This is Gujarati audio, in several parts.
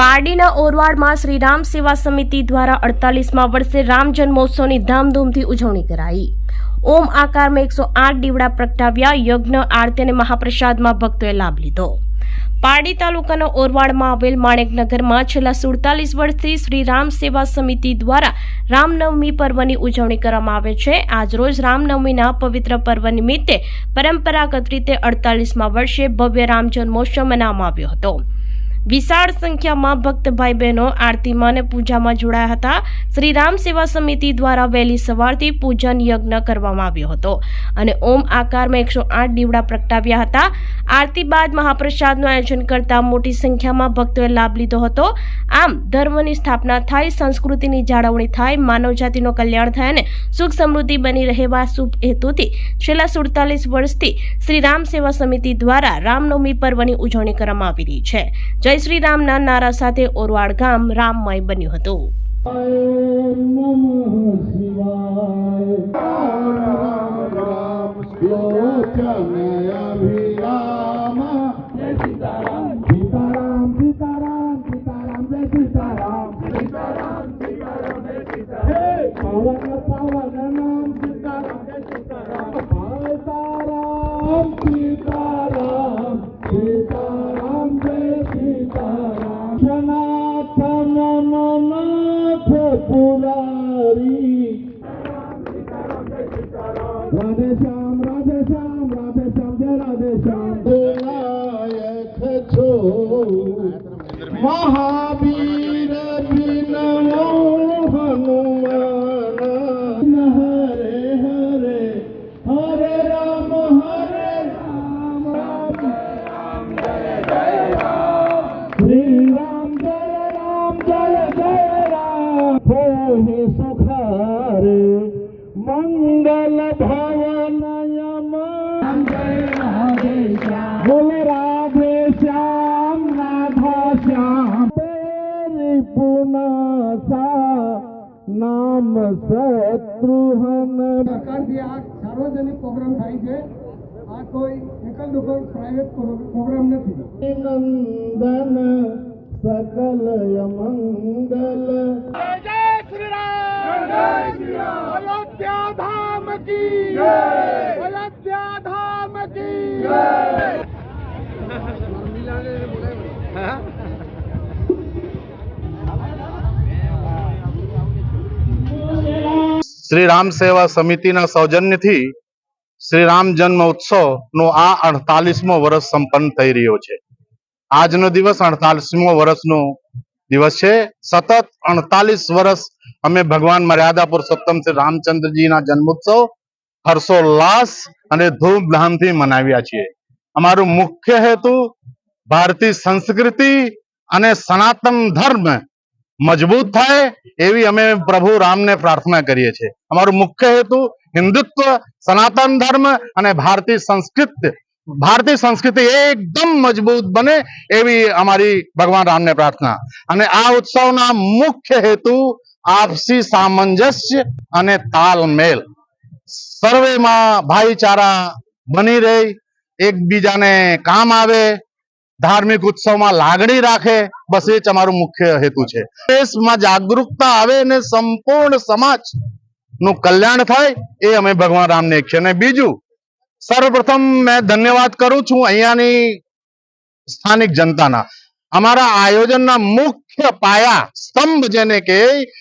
પારડીના ઓરવાડમાં શ્રી રામ સેવા સમિતિ દ્વારા અડતાલીસમાં વર્ષે રામ જન્મોત્સવની ધામધૂમથી ઉજવણી કરાઈ. ઓમ આકારમાં એકસો આઠ દીવડા પ્રગટાવ્યા, યજ્ઞ, આરતી અને મહાપ્રસાદમાં ભક્તોએ લાભ લીધો. પારડી તાલુકાના ઓરવાડમાં આવેલ માણેકનગરમાં છેલ્લા સુડતાલીસ વર્ષથી શ્રી રામ સેવા સમિતિ દ્વારા રામનવમી પર્વની ઉજવણી કરવામાં આવે છે. આજરોજ રામનવમીના પવિત્ર પર્વ નિમિત્તે પરંપરાગત રીતે અડતાલીસમાં વર્ષે ભવ્ય રામ જન્મોત્સવ મનાવવામાં આવ્યો હતો. વિશાળ સંખ્યામાં ભક્ત ભાઈ બહેનો આરતીમાં અને પૂજામાં જોડાયા હતા. શ્રી રામ સેવા સમિતિ દ્વારા વહેલી સવારથી પૂજન યજ્ઞ કરવામાં આવ્યો હતો અને ઓમ આકારમાં એકસો આઠ દીવડા પ્રગટાવ્યા હતા. આરતી બાદ મહાપ્રસાદનું આયોજન કરતા મોટી સંખ્યામાં ભક્તોએ લાભ લીધો હતો. આમ, ધર્મની સ્થાપના થાય, સંસ્કૃતિની જાળવણી થાય માનવજાતિનું કલ્યાણ થાય અને સુખ સમૃદ્ધિ બની રહેવા શુભ હેતુથી છેલ્લા સુડતાલીસ વર્ષથી શ્રી રામ સેવા સમિતિ દ્વારા રામનવમી પર્વની ઉજવણી કરવામાં આવી રહી છે. જય શ્રી રામના નારા સાથે ઓરવાડ ગામ રામમય બન્યું હતું. રાધે શ્યામ રાધે શ્યામ રાધે શ્યામ જય રાધે શ્યામ વિનાયક છો. મહાવીર બિન હનુમાન હરે હરે હરે રામ હરે રામ. રામ શ્રી રામ, જય રામ, જય જય રામ. હોહિ સુખારે મંગલ ભવનયમ બોલે રાધે શ્યામ રાધા શ્યામ તેરી પુનાસા નામ શત્રુહન સરકારથી આ સાર્વજનિક પ્રોગ્રામ થાય છે આ કોઈ એકલ દુકલ પ્રાઇવેટ પ્રોગ્રામ નથી નંદન સકલ મંગલ અયોધ્યા ધામ अयोध्या धाम की। શ્રી રામ સેવા સમિતિના સૌજન્યથી શ્રી રામ જન્મ ઉત્સવનો આ અડતાલીસમો વર્ષ સંપન્ન થઈ રહ્યો છે. આજનો દિવસ અડતાલીસમો વર્ષનો દિવસ છે. સતત અડતાલીસ વર્ષ અમે ભગવાન મર્યાદા પુરુષોત્તમ શ્રી રામચંદ્રજીના જન્મોત્સવ હર્ષોલ્લાસ અને ધૂમધામથી મનાવ્યા છીએ. અમારું મુખ્ય હેતુ ભારતીય સંસ્કૃતિ અને સનાતન ધર્મ મજબૂત થાય એવી અમે પ્રભુ રામને પ્રાર્થના કરીએ છીએ. અમારું મુખ્ય હેતુ હિન્દુત્વ, સનાતન ધર્મ અને ભારતીય સંસ્કૃતિ ભારતીય સંસ્કૃતિ એકદમ મજબૂત બને એવી અમારી ભગવાન રામને પ્રાર્થના. અને આ ઉત્સવના મુખ્ય હેતુ આપસી સામંજસ્ય અને તાલમેલ. સર્વેમાં ભાઈચારા બની રહે, એકબીજાને કામ આવે, ધાર્મિક ઉત્સવમાં લાગણી રાખે, બસ એ જ અમારું મુખ્ય હેતુ છે. દેશમાં જાગૃતતા આવે અને સંપૂર્ણ સમાજનું કલ્યાણ થાય, એ અમે ભગવાન રામને ઈચ્છીએ. અને બીજું સર્વપ્રથમ મેં ધન્યવાદ કરું છું અહીંયાની સ્થાનિક જનતાના. અમારા આયોજનના મુખ્ય પાયા સ્તંભ જેને કે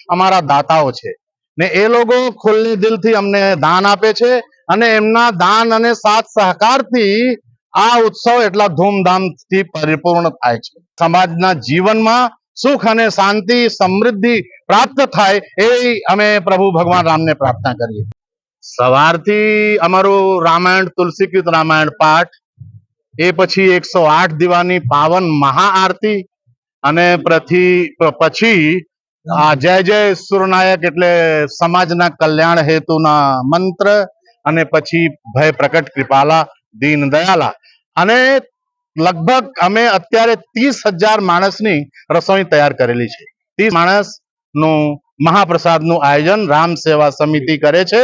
અમારા દાતાઓ છે. ને એ લોકો ખુલ્લી દિલથી અમને દાન આપે છે અને એમના દાન અને સાથ સહકારથી આ ઉત્સવ એટલા ધૂમધામથી પરિપૂર્ણ થાય છે. સમાજના જીવનમાં સુખ અને શાંતિ, સમૃદ્ધિ પ્રાપ્ત થાય એ અમે પ્રભુ ભગવાન રામને પ્રાર્થના કરીએ. સવારથી અમારું રામાયણ, તુલસીકૃત રામાયણ પાઠ, એ પછી એકસો આઠ દીવાની પાવન મહાઆરતી, અને પછી જય જય સુરનાયક એટલે સમાજના કલ્યાણ હેતુના મંત્ર, અને પછી ભય પ્રકટ કૃપાલા, દીન દયાલા. અને લગભગ અમે અત્યારે ત્રીસ હજાર માણસની રસોઈ તૈયાર કરેલી છે. ત્રીસ માણસનું મહાપ્રસાદનું આયોજન રામ સેવા સમિતિ કરે છે.